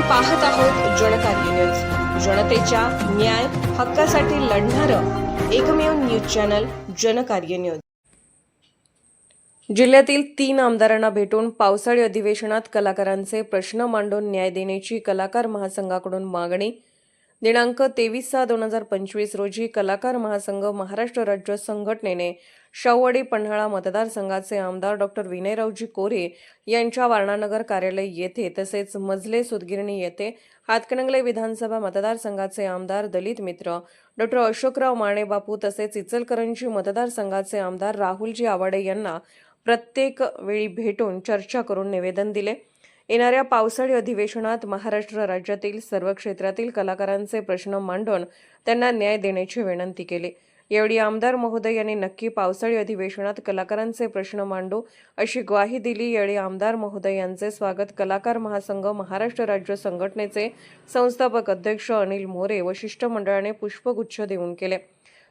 पाहत आहोत जनकार्य न्यूज जनतेच्या न्याय हक्कासाठी लढणारं एकमेव न्यूज चॅनल जनकार्य न्यूज जिल्ह्यातील तीन आमदारांना भेटून पावसाळी अधिवेशनात कलाकारांचे प्रश्न मांडून न्याय देण्याची कलाकार महासंघाकडून मागणी. दिनांक तेवीस सहा दोन हजार पंचवीस रोजी कलाकार महासंघ महाराष्ट्र राज्य संघटनेने शाववाडी पन्हाळा मतदारसंघाचे आमदार डॉक्टर विनयरावजी कोरे यांच्या वारणानगर कार्यालय येथे तसेच मजले सुदगिरणी येथे हातकणंगले विधानसभा मतदारसंघाचे आमदार दलित मित्र डॉक्टर अशोकराव माने बापू तसेच इचलकरंजी मतदारसंघाचे आमदार राहुलजी आवाडे यांना प्रत्येक वेळी भेटून चर्चा करून निवेदन दिले. येणाऱ्या पावसाळी अधिवेशनात महाराष्ट्र राज्यातील सर्व क्षेत्रातील कलाकारांचे प्रश्न मांडून त्यांना न्याय देण्याची विनंती केली. यावेळी आमदार महोदय यांनी नक्की पावसाळी अधिवेशनात कलाकारांचे प्रश्न मांडू अशी ग्वाही दिली. यावेळी आमदार महोदय यांचे स्वागत कलाकार महासंघ महाराष्ट्र राज्य संघटनेचे संस्थापक अध्यक्ष अनिल मोरे व शिष्टमंडळाने पुष्पगुच्छ देऊन केले.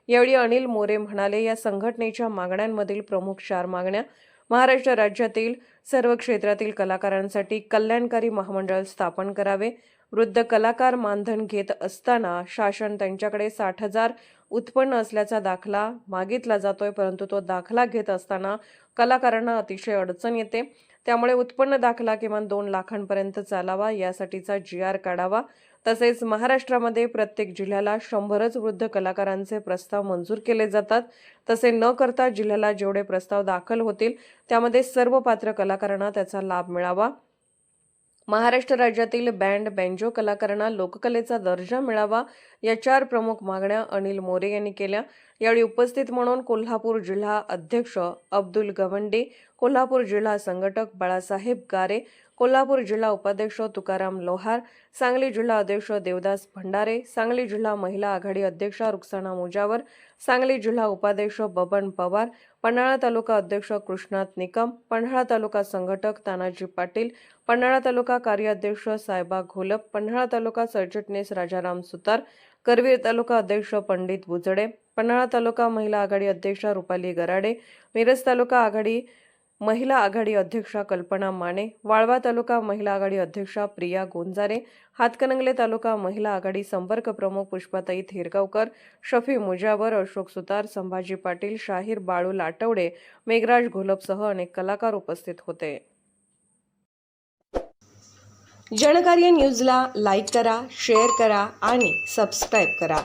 यावेळी अनिल मोरे म्हणाले या संघटनेच्या मागण्यांमधील प्रमुख चार मागण्या महाराष्ट्र राज्यातील सर्व क्षेत्रातील कलाकारांसाठी कल्याणकारी महामंडळ स्थापन करावे. वृद्ध कलाकार मानधन घेत असताना शासन त्यांच्याकडे साठ हजार उत्पन्न असल्याचा दाखला मागितला जातोय परंतु तो दाखला घेत असताना कलाकारांना अतिशय अडचण येते. त्यामुळे उत्पन्न दाखला किमान दोन लाखांपर्यंत चालावा यासाठीचा जी आर काढावा. तसेच महाराष्ट्रामध्ये प्रत्येक जिल्ह्याला शंभरच वृद्ध कलाकारांचे प्रस्ताव मंजूर केले जातात. तसे न करता जिल्ह्याला जेवढे प्रस्ताव दाखल होतील त्यामध्ये सर्व पात्र कलाकारांना त्याचा लाभ मिळावा. महाराष्ट्र राज्यातील बँड बँजो कलाकारांना लोककलेचा दर्जा मिळावा या चार प्रमुख मागण्या अनिल मोरे यांनी केल्या. यावेळी उपस्थित म्हणून कोल्हापूर जिल्हा अध्यक्ष अब्दुल गवंडे कोल्हापूर जिल्हा संघटक बाळासाहेब गारे कोल्हापूर जिल्हा उपाध्यक्ष तुकाराम लोहार सांगली जिल्हा अध्यक्ष देवदास भंडारे सांगली जिल्हा महिला आघाडी अध्यक्षा रुक्साना मुजावर सांगली जिल्हा उपाध्यक्ष बबन पवार पन्हाळा तालुका अध्यक्ष कृष्णात निकम पन्हाळा तालुका संघटक तानाजी पाटील पन्हाळा तालुका कार्याध्यक्ष सायबा घोलप पन्हाळा तालुका सरचिटणीस राजाराम सुतार करवीर तालुका अध्यक्ष पंडित बुजडे पन्हाळा तालुका महिला आघाडी अध्यक्षा रुपाली गराडे मिरज तालुका आघाडी महिला आघाडी अध्यक्षा कल्पना माने वाळवा तालुका महिला आघाडी अध्यक्षा प्रिया गोंजारे हातकणंगले तालुका महिला आघाडी संपर्क प्रमुख पुष्पाताई थेरगावकर शफी मुजावर अशोक सुतार संभाजी पाटील शाहीर बाळू लाटवडे मेघराज घोलपसह अनेक कलाकार उपस्थित होते. जनकार्य न्यूजला लाईक करा शेअर करा आणि सबस्क्राईब करा.